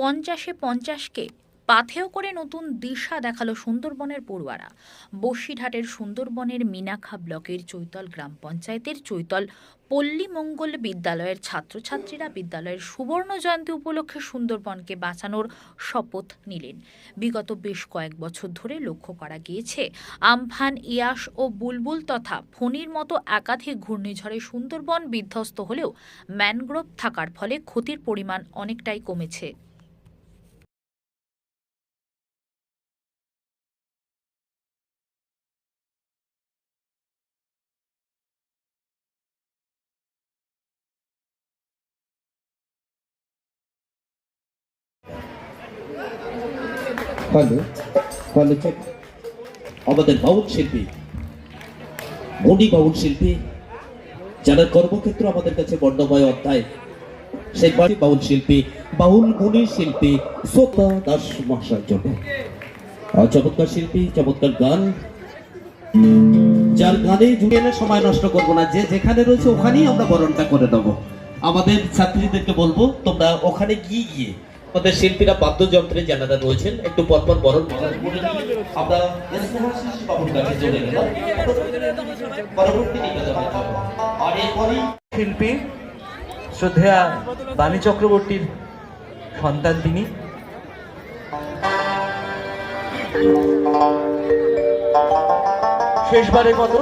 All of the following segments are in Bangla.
পঞ্চাশে পঞ্চাশকে পাথেয় করে নতুন দিশা দেখাল সুন্দরবনের পড়ুয়ারা। বসিরহাটের সুন্দরবনের মিনাখা ব্লকের চৈতল গ্রাম পঞ্চায়েতের চৈতল পল্লী মঙ্গল বিদ্যালয়ের ছাত্রছাত্রীরা বিদ্যালয়ের সুবর্ণ জয়ন্তী উপলক্ষে সুন্দরবনকে বাঁচানোর শপথ নিলেন। বিগত বেশ কয়েক বছর ধরে লক্ষ্য করা গিয়েছে, আমফান, ইয়াস ও বুলবুল তথা ফণির মতো একাধিক ঘূর্ণিঝড়ে সুন্দরবন বিধ্বস্ত হলেও ম্যানগ্রোভ থাকার ফলে ক্ষতির পরিমাণ অনেকটাই কমেছে। আমাদের বাউল শিল্পী মণি বাউল শিল্পী যারা কর্মক্ষেত্র আমাদের কাছে বর্ণময় অধ্যায়, সেই বাড়ি বাউল শিল্পী বাউল মণি শিল্পী সোতা দাস মহাশয়ের জন্য। চমৎকার শিল্পী, চমৎকার গান। যার গানে জুড়ে সময় নষ্ট করব না, যে যেখানে রয়েছে ওখানেই আমরা বরণটা করে দেবো। আমাদের ছাত্রীদেরকে বলব, তোমরা ওখানে গিয়ে গিয়ে আমাদের শিল্পীরা বাদ্যযন্ত্রে যারা রয়েছেন, একটু পরপর বরণ শিল্পী শ্রদ্ধেয়া বাণী চক্রবর্তীর সন্তান তিনি। শেষবারের মতো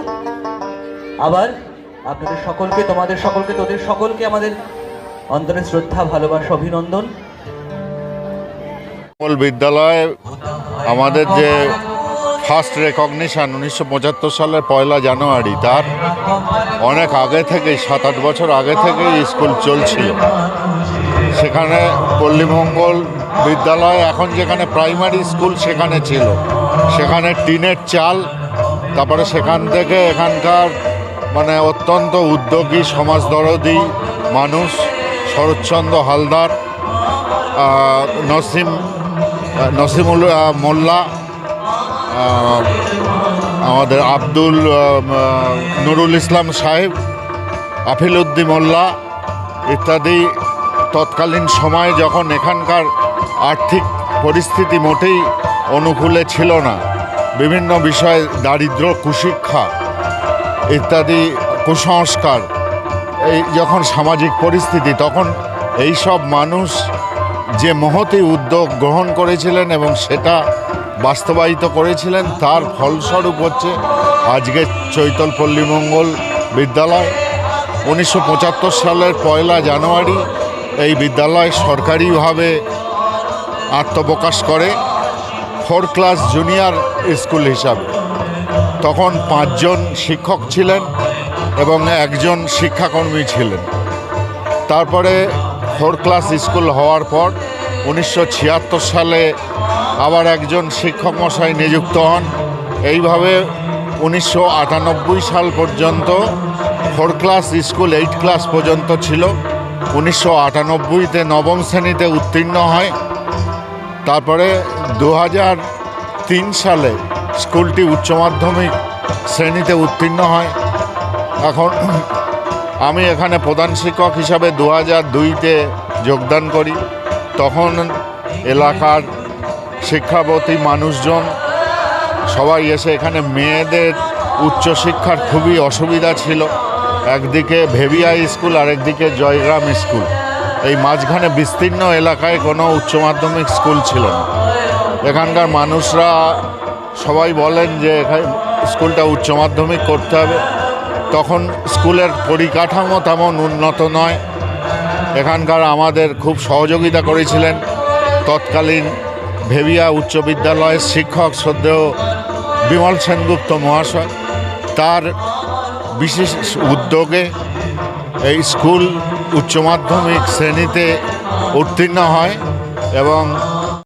আবার আপনাদের সকলকে, তোমাদের সকলকে, তোদের সকলকে আমাদের অন্তরের শ্রদ্ধা, ভালোবাসা, অভিনন্দন। মঙ্গল বিদ্যালয়, আমাদের যে ফার্স্ট রেকগনিশন উনিশশো পঁচাত্তর সালের পয়লা জানুয়ারি, তার অনেক আগে থেকেই সাত আট বছর আগে থেকেই স্কুল চলছিল। সেখানে পল্লীমঙ্গল বিদ্যালয়, এখন যেখানে প্রাইমারি স্কুল সেখানে ছিল। সেখানে টিনের চাল, তারপরে সেখান থেকে এখানকার মানে অত্যন্ত উদ্যোগী, সমাজদরদি মানুষ, শরৎচন্দ্র হালদার নসিম নসিমুল মোল্লা আমাদের আব্দুল নুরুল ইসলাম সাহেব আফিল উদ্দিন মোল্লা ইত্যাদি তৎকালীন সময়ে যখন এখানকার আর্থিক পরিস্থিতি মোটেই অনুকূলে ছিল না, বিভিন্ন বিষয়ে দারিদ্র, কুশিক্ষা ইত্যাদি কুসংস্কার, এই যখন সামাজিক পরিস্থিতি, তখন এই সব মানুষ যে মহতি উদ্যোগ গ্রহণ করেছিলেন এবং সেটা বাস্তবায়িত করেছিলেন, তার ফলস্বরূপ হচ্ছে আজকে চৈতল পল্লীমঙ্গল বিদ্যালয়। উনিশশো পঁচাত্তর সালের পয়লা জানুয়ারি এই বিদ্যালয় সরকারিভাবে আত্মপ্রকাশ করে, ফোর ক্লাস জুনিয়র স্কুল হিসাবে। তখন পাঁচজন শিক্ষক ছিলেন এবং একজন শিক্ষাকর্মী ছিলেন। তারপরে ফোর ক্লাস স্কুল হওয়ার পর উনিশশো ছিয়াত্তর সালে আবার একজন শিক্ষক মশাই নিযুক্ত হন। এইভাবে উনিশশো আটানব্বই সাল পর্যন্ত four class school eight class পর্যন্ত ছিল। উনিশশো আটানব্বইতে নবম শ্রেণীতে উত্তীর্ণ হয়। তারপরে দু হাজার তিন সালে স্কুলটি উচ্চ মাধ্যমিক শ্রেণীতে উত্তীর্ণ হয়। এখন আমি এখানে প্রধান শিক্ষক হিসাবে দু হাজার দুইতে যোগদান করি। তখন এলাকার শিক্ষাবতী মানুষজন, সবাই এসে এখানে মেয়েদের উচ্চশিক্ষার খুবই অসুবিধা ছিল। একদিকে ভেবিয়া স্কুল আর একদিকে জয়গ্রাম স্কুল। এই মাঝখানে বিস্তীর্ণ এলাকায় কোনো উচ্চ মাধ্যমিক স্কুল ছিল না। এখানকার মানুষরা সবাই বলেন যে এখানে স্কুলটা উচ্চ মাধ্যমিক করতে হবে। তখন স্কুলের পরিকাঠামো তেমন উন্নত নয়। এখানকার আমাদের খুব সহযোগিতা করেছিলেন। তৎকালীন ভেবিয়া উচ্চ বিদ্যালয়ের শিক্ষক শ্রদ্ধেয় বিমল সেনগুপ্ত মহাশয়। তার বিশেষ উদ্যোগে এই স্কুল উচ্চ মাধ্যমিক শ্রেণীতে উত্তীর্ণ হয় এবং